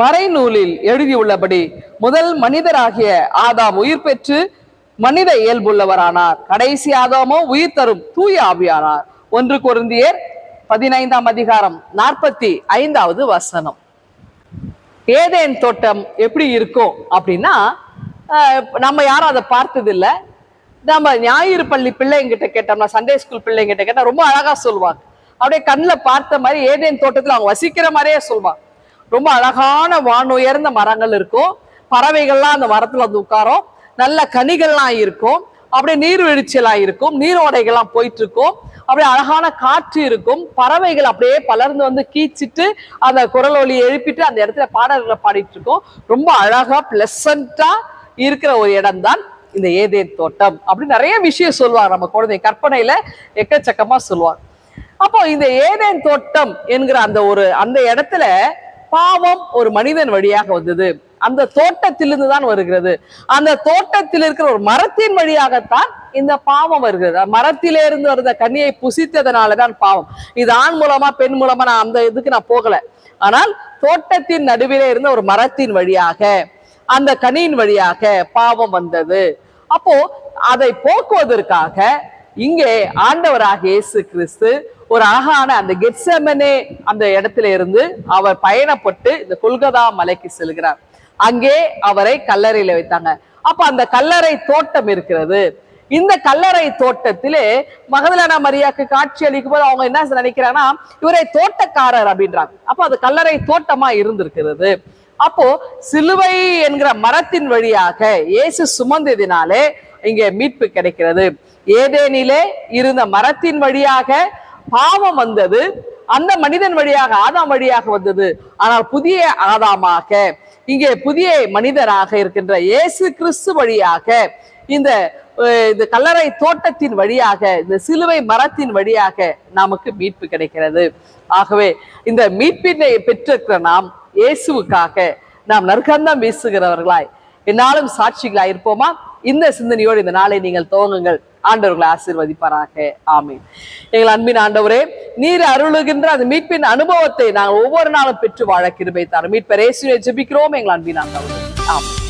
மறைநூலில் எழுதியுள்ளபடி முதல் மனிதராகிய ஆதாம் உயிர் பெற்று மனித இயல்புள்ளவரானார். கடைசி ஆதாமோ உயிர் தரும் தூய ஆவியானார். ஒன்று குருந்தியர் பதினைந்தாம் அதிகாரம் நாற்பத்தி ஐந்தாவது வசனம். ஏதேன் தோட்டம் எப்படி இருக்கும் அப்படின்னா நம்ம யாரும் அதை பார்த்ததில்ல. நம்ம ஞாயிறு பள்ளி பிள்ளைங்கிட்ட கேட்டோம்னா சண்டே ஸ்கூல் பிள்ளைங்கிட்ட கேட்டால் ரொம்ப அழகா சொல்லுவாங்க அப்படியே கண்ணில் பார்த்த மாதிரி ஏதேன் தோட்டத்தில் அவங்க வசிக்கிற மாதிரியே சொல்லுவாங்க ரொம்ப அழகான வான் உயர்ந்த மரங்கள் இருக்கும். பறவைகள்லாம் அந்த மரத்தில் வந்து உட்காரும். நல்ல கனிகள்லாம் இருக்கும். அப்படியே நீர்வீழ்ச்சியெல்லாம் இருக்கும். நீரோடைகள்லாம் போயிட்டு இருக்கும் அப்படியே அழகான காற்று இருக்கும். பறவைகள் அப்படியே பலர்ந்து வந்து கீச்சிட்டு அந்த குரல் ஒலி எழுப்பிட்டு அந்த இடத்துல பாடல்களை பாடிட்டு இருக்கும் ரொம்ப அழகா பிளசண்டா இருக்கிற ஒரு இடம்தான் இந்த ஏதேன் தோட்டம். அப்படி நிறைய விஷயம் சொல்லுவாங்க நம்ம குழந்தை கற்பனையில எக்கச்சக்கமா சொல்லுவாங்க அப்போ இந்த ஏதேன் தோட்டம் என்கிற அந்த ஒரு அந்த இடத்துல பாவம் ஒரு மனிதன் வழியாக வந்தது. அந்த தோட்டத்திலிருந்து தான் வருகிறது. அந்த தோட்டத்தில் இருக்கிற ஒரு மரத்தின் வழியாகத்தான் இந்த பாவம் வருகிறது. மரத்திலே இருந்து வருத கண்ணியை புசித்ததனாலதான் பாவம். இது ஆண் மூலமா பெண் மூலமா நான் அந்த இதுக்கு நான் போகல. ஆனால் தோட்டத்தின் நடுவிலே இருந்த ஒரு மரத்தின் வழியாக அந்த கனியின் வழியாக பாவம் வந்தது. அப்போ அதை போக்குவதற்காக இங்கே ஆண்டவராக இயேசு கிறிஸ்து ஒரு அழகான அந்த கெட்சமனே அந்த இடத்துல இருந்து அவர் பயணப்பட்டு இந்த கொல்கதா மலைக்கு செல்கிறார். அங்கே அவரை கல்லறையில வைத்தாங்க. அப்ப அந்த கல்லறை தோட்டம் இருக்கிறது. இந்த கல்லறை தோட்டத்திலே மகதலானா மரியாக்கு காட்சி அளிக்கும் போது அவங்க என்ன நினைக்கிறாங்கன்னா இவரை தோட்டக்காரர் அப்படின்றாங்க. அப்ப அது கல்லறை தோட்டமா இருந்திருக்கிறது. அப்போ சிலுவை என்கிற மரத்தின் வழியாக இயேசு சுமந்ததினாலே இங்கே மீட்பு கிடைக்கிறது. ஏதேனிலே இருந்த மரத்தின் வழியாக பாவம் வந்தது. அந்த மனிதன் வழியாக ஆதாம் வழியாக வந்தது. ஆனால் புதிய ஆதாமாக இங்கே புதிய மனிதராக இருக்கின்ற இயேசு கிறிஸ்து வழியாக இந்த இந்த கல்லறை தோட்டத்தின் வழியாக இந்த சிலுவை மரத்தின் வழியாக நமக்கு மீட்பு கிடைக்கிறது. ஆகவே இந்த மீட்பினை பெற்றிருக்கிற நாம் இயேசுவுக்காக நாம் நற்கந்தம் வீசுகிறவர்களாய் என்னாலும் சாட்சிகளாக இருப்போமா? இந்த சிந்தனையோடு இந்த நாளை நீங்கள் துவங்குங்கள். ஆண்டவர்களை ஆசீர்வதிப்பாராக. ஆமீன். எங்கள் அன்பின் ஆண்டவரே நீர் அருளுகின்ற அந்த மீட்பின் அனுபவத்தை நாங்கள் ஒவ்வொரு நாளும் பெற்று வாழ கிருபை தரும். மீட்பரேசுவை ஜெபிக்கிறோம் எங்கள் அன்பின் ஆண்டவரே. ஆமென்.